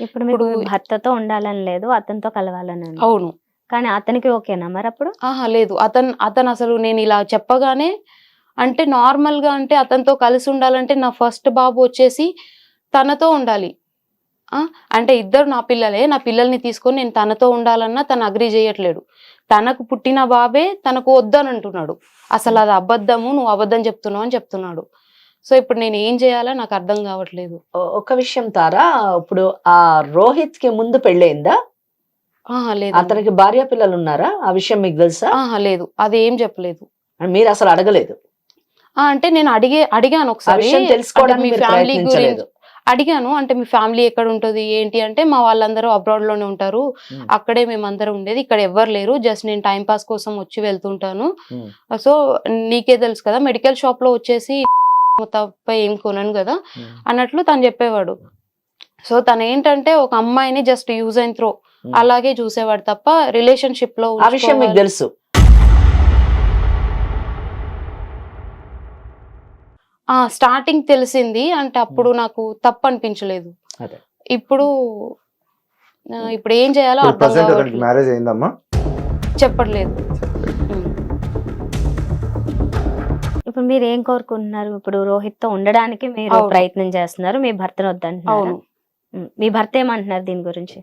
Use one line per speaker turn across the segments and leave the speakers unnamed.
ఇప్పుడు మీకు
ఇప్పుడు-
భర్తతో ఉండాలని లేదు అతనితో కలవాలని.
అవును.
కానీ అతనికి ఓకేనా మరి అప్పుడు?
ఆహా లేదు. అతను అతను అసలు నేను ఇలా చెప్పగానే అంటే నార్మల్గా అంటే అతనితో కలిసి ఉండాలంటే నా ఫస్ట్ బాబు వచ్చేసి తనతో ఉండాలి. అంటే ఇద్దరు నా పిల్లలే నా పిల్లల్ని తీసుకొని నేను తనతో ఉండాలన్నా తను అగ్రి చేయట్లేడు. తనకు పుట్టిన బాబే తనకు వద్దని అంటున్నాడు అసలు అది అబద్ధము నువ్వు అబద్ధం చెప్తున్నావు అని చెప్తున్నాడు. సో ఇప్పుడు నేను ఏం చేయాలో నాకు అర్థం కావట్లేదు.
ఒక విషయం తారా ఇప్పుడు ఆ రోహిత్కి ముందు పెళ్ళయిందా?
ఆహా లేదు.
అతనికి భార్య పిల్లలు ఉన్నారా ఆ విషయం మీకు తెలుసా?
లేదు. అది ఏం చెప్పలేదు.
మీరు అసలు అడగలేదు.
అంటే నేను అడిగే అడిగాను ఒకసారి. మీ ఫ్యామిలీ గురించి అడిగాను. అంటే మీ ఫ్యామిలీ ఎక్కడ ఉంటుంది ఏంటి అంటే మా వాళ్ళందరూ అబ్రాడ్లోనే ఉంటారు. అక్కడే మేమందరం ఉండేది. ఇక్కడ ఎవ్వరు లేరు. జస్ట్ నేను టైం పాస్ కోసం వచ్చి వెళ్తుంటాను. సో నీకే తెలుసు కదా మెడికల్ షాప్లో వచ్చేసి తప్ప ఏం కొనను కదా అన్నట్లు తను చెప్పేవాడు. సో తను ఏంటంటే ఒక అమ్మాయిని జస్ట్ యూజ్ అండ్ త్రో. అలాగే చూసేవాడు తప్ప రిలేషన్షిప్లో
ఆ విషయం మీకు తెలుసు.
ఆ స్టార్టింగ్ తెలిసింది అంటే అప్పుడు నాకు తప్పు అనిపించలేదు. ఇప్పుడు ఇప్పుడు ఏం చేయాలో అర్థం
మ్యారేజ్ అయిందమ్మా?
చెప్పట్లేదు.
ఇప్పుడు మీరు ఏం కోరుకుంటున్నారు? ఇప్పుడు రోహిత్తో ఉండడానికి మీరు. ప్రయత్నం చేస్తున్నారు మీ భర్తను వద్దంటున్నారు?
అవును.
మీ భర్త ఏమంటున్నారు దీని గురించి?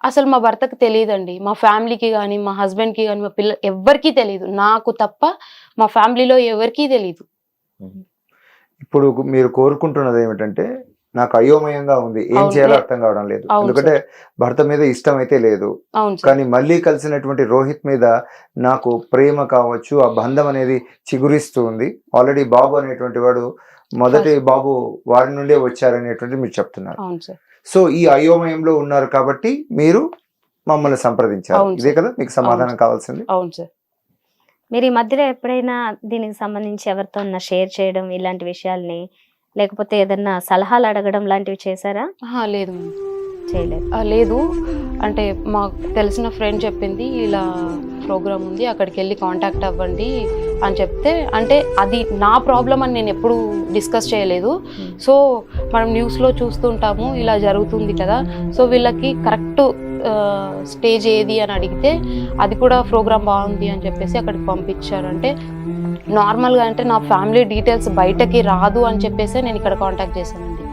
అసలు మా భర్తకు తెలియదండి. మా ఫ్యామిలీకి కానీ మా హస్బెండ్కి కానీ మా పిల్ల ఎవరికీ తెలియదు. నాకు తప్ప మా ఫ్యామిలీలో ఎవరికీ తెలియదు
ఇప్పుడు మీరు కోరుకుంటున్నది ఏమిటంటే నాకు అయోమయంగా ఉంది. ఏం. చేయాలో అర్థం కావడం లేదు. ఎందుకంటే భర్త మీద ఇష్టం అయితే లేదు కానీ మళ్ళీ కలిసినటువంటి రోహిత్ మీద నాకు ప్రేమ కావచ్చు ఆ బంధం అనేది చిగురిస్తుంది ఆల్రెడీ బాబు అనేటువంటి వాడు మొదటి బాబు వారి నుండే వచ్చారనేటువంటి మీరు చెప్తున్నారు. సో ఈ అయోమయంలో ఉన్నారు కాబట్టి మీరు మమ్మల్ని సంప్రదించారు. ఇదే. కదా? మీకు సమాధానం. కావాల్సింది.
అవును సార్.
మీరు ఈ మధ్యలో ఎప్పుడైనా దీనికి సంబంధించి ఎవరితో షేర్ చేయడం ఇలాంటి విషయాల్ని లేకపోతే ఏదన్నా సలహాలు అడగడం లాంటివి చేశారా?
లేదు.
చేయలేదు.
లేదు. అంటే మాకు తెలిసిన ఫ్రెండ్ చెప్పింది ఇలా ప్రోగ్రామ్ ఉంది అక్కడికి వెళ్ళి కాంటాక్ట్ అవ్వండి అని చెప్తే అంటే అది నా ప్రాబ్లం అని నేను ఎప్పుడు డిస్కస్ చేయలేదు. సో మనం న్యూస్లో చూస్తుంటాము ఇలా జరుగుతుంది కదా. సో వీళ్ళకి కరెక్ట్ స్టేజ్ ఏది అని అడిగితే అది కూడా ప్రోగ్రామ్ బాగుంది అని చెప్పేసి అక్కడికి పంపించారు. అంటే నార్మల్గా అంటే నా ఫ్యామిలీ డీటెయిల్స్ బయటకి రాదు అని చెప్పేసి నేను ఇక్కడ కాంటాక్ట్ చేశానండి.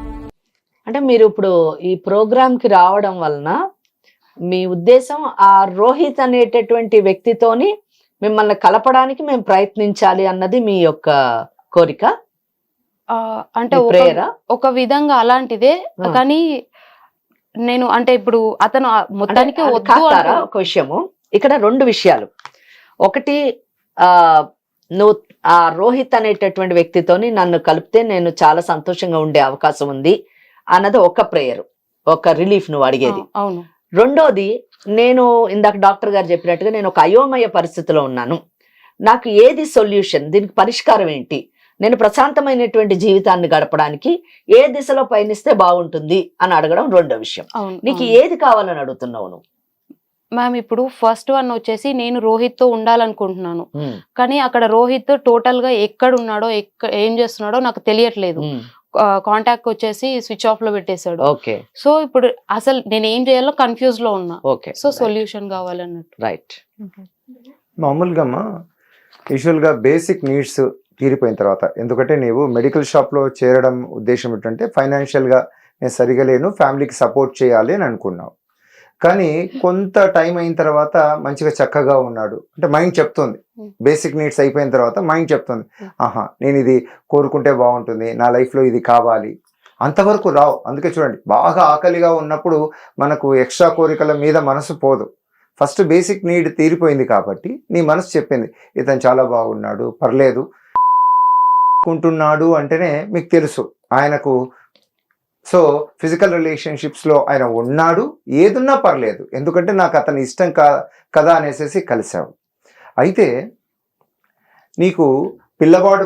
అంటే మీరు ఇప్పుడు ఈ ప్రోగ్రామ్కి రావడం వలన మీ ఉద్దేశం ఆ రోహిత్ అనేటటువంటి వ్యక్తితోని మిమ్మల్ని కలపడానికి మేము ప్రయత్నించాలి అన్నది మీ యొక్క కోరిక?
అంటే ఒక విధంగా అలాంటిదే. కానీ నేను అంటే ఇప్పుడు అతను మొత్తానికి
ఒక విషయము. ఇక్కడ రెండు విషయాలు. ఒకటి ఆ నువ్వు ఆ రోహిత్ అనేటటువంటి వ్యక్తితోని నన్ను కలిపితే నేను చాలా సంతోషంగా ఉండే అవకాశం ఉంది అన్నది ఒక ప్రేయర్ ఒక రిలీఫ్ నువ్వు అడిగేది. రెండోది నేను ఇందాక డాక్టర్ గారు చెప్పినట్టుగా నేను ఒక అయోమయ పరిస్థితిలో ఉన్నాను. నాకు ఏది సొల్యూషన్ దీనికి పరిష్కారం ఏంటి? నేను ప్రశాంతమైనటువంటి జీవితాన్ని గడపడానికి ఏ దిశలో పయనిస్తే బాగుంటుంది అని అడగడం రెండో విషయం. నీకు. ఏది కావాలని అడుగుతున్నావు నువ్వు?
మ్యామ్ ఇప్పుడు ఫస్ట్ వన్ వచ్చేసి నేను రోహిత్తో ఉండాలనుకుంటున్నాను కానీ అక్కడ రోహిత్ టోటల్గా ఎక్కడ ఉన్నాడో ఎక్క ఏం చేస్తున్నాడో నాకు తెలియట్లేదు. కాంటాక్ట్ వచ్చేసి స్విచ్ ఆఫ్లో పెట్టేశాడు.
ఓకే
సో ఇప్పుడు అసలు నేను ఏం చేయాలో కన్ఫ్యూజ్లో ఉన్నా.
ఓకే
సో సొల్యూషన్ కావాలన్నట్టు.
రైట్
మామూలుగా అమ్మా యూజువల్గా బేసిక్ నీడ్స్ తీరిపోయిన తర్వాత. ఎందుకంటే నీవు మెడికల్ షాప్లో చేరడం ఉద్దేశం ఏంటంటే ఫైనాన్షియల్గా నేను సరిగా లేను ఫ్యామిలీకి సపోర్ట్ చేయాలి అని అనుకున్నావు. కానీ కొంత టైం అయిన తర్వాత మంచిగా చక్కగా ఉన్నాడు. అంటే మైండ్ చెప్తుంది. బేసిక్ నీడ్స్ అయిపోయిన తర్వాత మైండ్ చెప్తుంది. ఆహా నేను ఇది కోరుకుంటే బాగుంటుంది. నా లైఫ్లో ఇది కావాలి. అంతవరకు రావు. అందుకే చూడండి బాగా ఆకలిగా ఉన్నప్పుడు మనకు ఎక్స్ట్రా కోరికల మీద మనసు పోదు. ఫస్ట్ బేసిక్ నీడ్ తీరిపోయింది కాబట్టి నీ మనసు చెప్పింది ఇతను చాలా బాగున్నాడు పర్లేదు. కుంటున్నాడు అంటేనే మీకు తెలుసు. ఆయనకు సో ఫిజికల్ రిలేషన్షిప్స్లో ఆయన ఉన్నాడు ఏదున్నా పర్లేదు. ఎందుకంటే నాకు అతని ఇష్టం కా కదా అనేసి కలిసావు అయితే నీకు పిల్లవాడు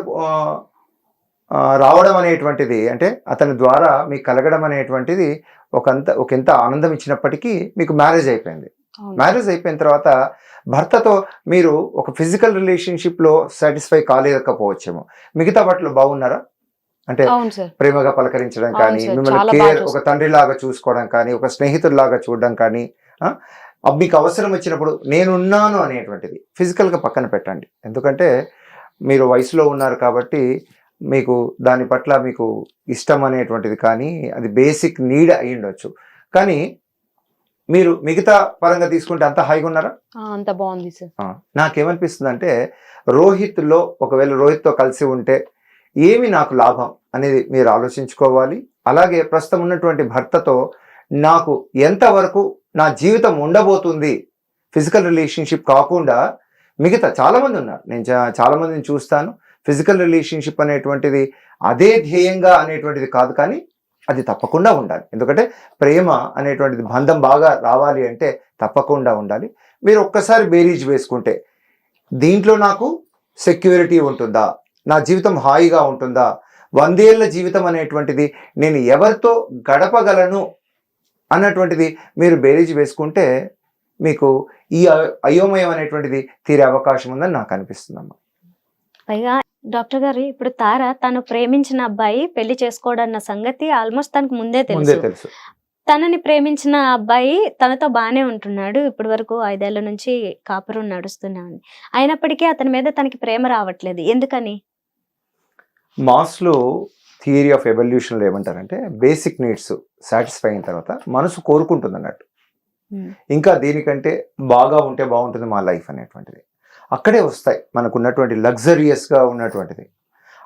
రావడం అనేటువంటిది అంటే అతని ద్వారా మీకు కలగడం అనేటువంటిది ఒకంత ఒకంత ఆనందం ఇచ్చినప్పటికీ మీకు మ్యారేజ్ అయిపోయింది. మ్యారేజ్ అయిపోయిన తర్వాత భర్తతో మీరు ఒక ఫిజికల్ రిలేషన్షిప్లో సాటిస్ఫై కాలేకపోవచ్చేమో. మిగతా వాటిలో బాగున్నారా? అంటే ప్రేమగా పలకరించడం కానీ మిమ్మల్ని కేర్ ఒక
చూసుకుంటారు.
తండ్రిలాగా చూసుకోవడం కానీ ఒక స్నేహితుడిలాగా చూడడం కానీ మీకు అవసరం వచ్చినప్పుడు నేనున్నాను అనేటువంటిది physical గా పక్కన పెట్టండి. ఎందుకంటే మీరు వయసులో ఉన్నారు కాబట్టి మీకు దాని పట్ల మీకు ఇష్టం అనేటువంటిది కానీ అది బేసిక్ నీడ్ అయి ఉండొచ్చు. కానీ మీరు మిగతా పరంగా తీసుకుంటే అంత హాయిగా ఉన్నారా?
అంత బాగుంది సార్.
నాకేమనిపిస్తుంది అంటే రోహిత్లో ఒకవేళ రోహిత్తో కలిసి ఉంటే ఏమి నాకు లాభం అనేది మీరు ఆలోచించుకోవాలి. అలాగే ప్రస్తుతం ఉన్నటువంటి భర్తతో నాకు ఎంతవరకు నా జీవితం ఉండబోతుంది ఫిజికల్ రిలేషన్షిప్ కాకుండా మిగతా చాలామంది ఉన్నారు. నేను చాలామందిని చూస్తాను. ఫిజికల్ రిలేషన్షిప్ అనేటువంటిది అదే ధ్యేయంగా అనేటువంటిది కాదు కానీ అది తప్పకుండా ఉండాలి. ఎందుకంటే ప్రేమ అనేటువంటిది బంధం బాగా రావాలి అంటే తప్పకుండా ఉండాలి. మీరు ఒక్కసారి బేరీజ్ వేసుకుంటే దీంట్లో నాకు సెక్యూరిటీ ఉంటుందా? నా జీవితం హాయిగా ఉంటుందా? వందేళ్ళ జీవితం అనేటువంటిది నేను ఎవరితో గడపగలను అన్నటువంటిది మీరు బేరీజ్ వేసుకుంటే మీకు ఈ అయోమయం అనేటువంటిది తీరే అవకాశం ఉందని నాకు అనిపిస్తుందమ్మా.
పైగా డాక్టర్ గారు ఇప్పుడు తార తను ప్రేమించిన అబ్బాయి పెళ్ళి చేసుకోడన్న సంగతి ఆల్మోస్ట్ తనకు ముందే తెలుసు. తనని ప్రేమించిన అబ్బాయి తనతో బానే ఉంటున్నాడు. ఇప్పటి వరకు ఐదేళ్ళ నుంచి కాపురం నడుస్తూనే ఉంది. అయినప్పటికీ అతని మీద తనకి ప్రేమ రావట్లేదు. ఎందుకని?
మాస్లో థియరీ ఆఫ్ ఎవల్యూషన్లో ఏమంటారంటే బేసిక్ నీడ్స్ సాటిస్ఫై అయిన తర్వాత మనసు కోరుకుంటుంది అన్నట్టు
Hmm.
ఇంకా దీనికంటే బాగా ఉంటే బాగుంటుంది మా లైఫ్ అనేటువంటిది. అక్కడే వస్తాయి మనకు ఉన్నటువంటి లగ్జరియస్గా ఉన్నటువంటిది.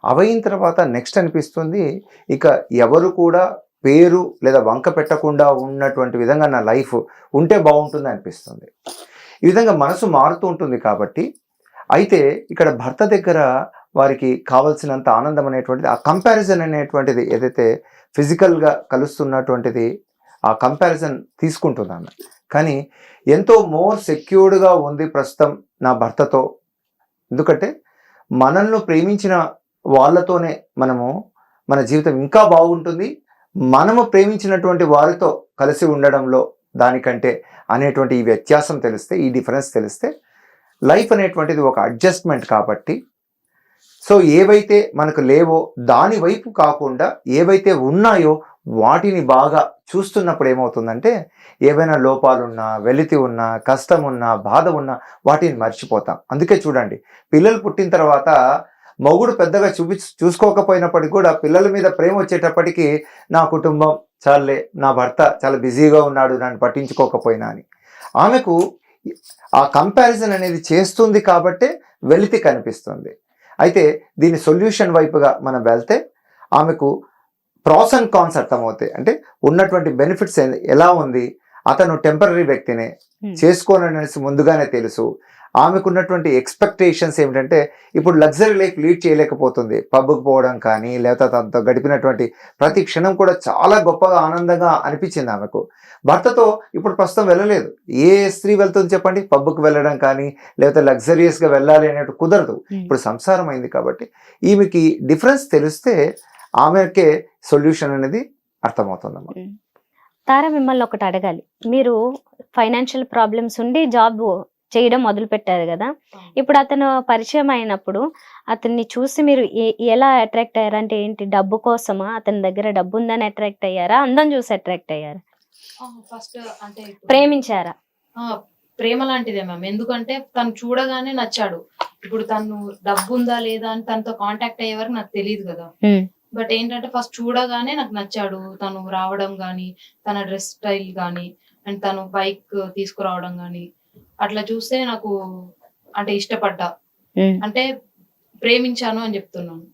అవయిన తర్వాత నెక్స్ట్ అనిపిస్తుంది ఇక ఎవరు కూడా పేరు లేదా వంక పెట్టకుండా ఉన్నటువంటి విధంగా నా లైఫ్ ఉంటే బాగుంటుంది అనిపిస్తుంది. ఈ విధంగా మనసు మారుతూ ఉంటుంది కాబట్టి అయితే ఇక్కడ భర్త దగ్గర వారికి కావలసినంత ఆనందం అనేటువంటిది ఆ కంపారిజన్ అనేటువంటిది ఏదైతే ఫిజికల్గా కలుస్తున్నటువంటిది ఆ కంపారిజన్ తీసుకుంటుంది ఆమె కానీ ఎంతో మోర్ సెక్యూర్డ్గా ఉంది ప్రస్తుతం నా భర్తతో. ఎందుకంటే మనల్ని ప్రేమించిన వాళ్ళతోనే మనము మన జీవితం ఇంకా బాగుంటుంది. మనము ప్రేమించినటువంటి వారితో కలిసి ఉండడంలో దానికంటే అనేటువంటి ఈ వ్యత్యాసం తెలిస్తే ఈ డిఫరెన్స్ తెలిస్తే లైఫ్ అనేటువంటిది ఒక అడ్జస్ట్మెంట్ కాబట్టి సో ఏవైతే మనకు లేవో దాని వైపు కాకుండా ఏవైతే ఉన్నాయో వాటిని బాగా చూస్తున్నప్పుడు ఏమవుతుందంటే ఏవైనా లోపాలున్నా వెలితి ఉన్నా కష్టం ఉన్నా బాధ ఉన్నా వాటిని మర్చిపోతాం. అందుకే చూడండి పిల్లలు పుట్టిన తర్వాత మగుడు పెద్దగా చూపి చూసుకోకపోయినప్పటికీ కూడా పిల్లల మీద ప్రేమ వచ్చేటప్పటికీ నా కుటుంబం చాలే నా భర్త చాలా బిజీగా ఉన్నాడు నన్ను పట్టించుకోకపోయినా అని. ఆమెకు ఆ కంపారిజన్ అనేది చేస్తుంది కాబట్టే వెలితి కనిపిస్తుంది. అయితే దీని సొల్యూషన్ వైపుగా మనం వెళ్తే ఆమెకు ప్రాస్ అండ్ కాన్స్ అర్థమవుతాయి. అంటే ఉన్నటువంటి బెనిఫిట్స్ ఎలా ఉంది? అతను టెంపరీ వ్యక్తినే. చేసుకోననేసి ముందుగానే తెలుసు. ఆమెకున్నటువంటి ఎక్స్పెక్టేషన్స్ ఏమిటంటే ఇప్పుడు లగ్జరీ లైఫ్ లీడ్ చేయలేకపోతుంది. పబ్కి పోవడం కానీ లేకపోతే తనతో గడిపినటువంటి ప్రతి క్షణం కూడా చాలా గొప్పగా ఆనందంగా అనిపించింది ఆమెకు. భర్తతో ఇప్పుడు ప్రస్తుతం వెళ్ళలేదు. ఏ స్త్రీ వెళ్తుంది చెప్పండి? పబ్కి వెళ్ళడం కానీ లేకపోతే లగ్జరియస్గా వెళ్ళాలి అనేట్టు కుదరదు. ఇప్పుడు సంసారం అయింది కాబట్టి ఈమెకి డిఫరెన్స్ తెలిస్తే ఆమెకే సొల్యూషన్ అనేది అర్థమవుతుందమ్మా
తార మిమ్మల్ని ఒకటి అడగాలి. మీరు ఫైనాన్షియల్ ప్రాబ్లమ్స్ ఉండి జాబ్ చేయడం మొదలు పెట్టారు కదా ఇప్పుడు అతను పరిచయం అయినప్పుడు అతన్ని చూసి మీరు ఎలా అట్రాక్ట్ అయ్యారు? అంటే ఏంటి? డబ్బు కోసమా? అతని దగ్గర డబ్బు ఉందని అట్రాక్ట్ అయ్యారా? అందం చూసి అట్రాక్ట్ అయ్యారా?
ఫస్ట్ అంటే ఇప్పుడు-
ప్రేమించారా?
ప్రేమ లాంటిదే మ్యామ్ ఎందుకంటే తను చూడగానే నచ్చాడు. ఇప్పుడు తను డబ్బు ఉందా లేదా అని తనతో కాంటాక్ట్ అయ్యే వరకు నాకు తెలియదు కదా. బట్ ఏంటంటే ఫస్ట్ చూడగానే నాకు నచ్చాడు. తను రావడం గానీ తన డ్రెస్ స్టైల్ గానీ అండ్ తను బైక్ తీసుకురావడం గానీ అట్లా చూస్తే నాకు అంటే ఇష్టపడ్డా. అంటే ప్రేమించాను అని చెప్తున్నాను.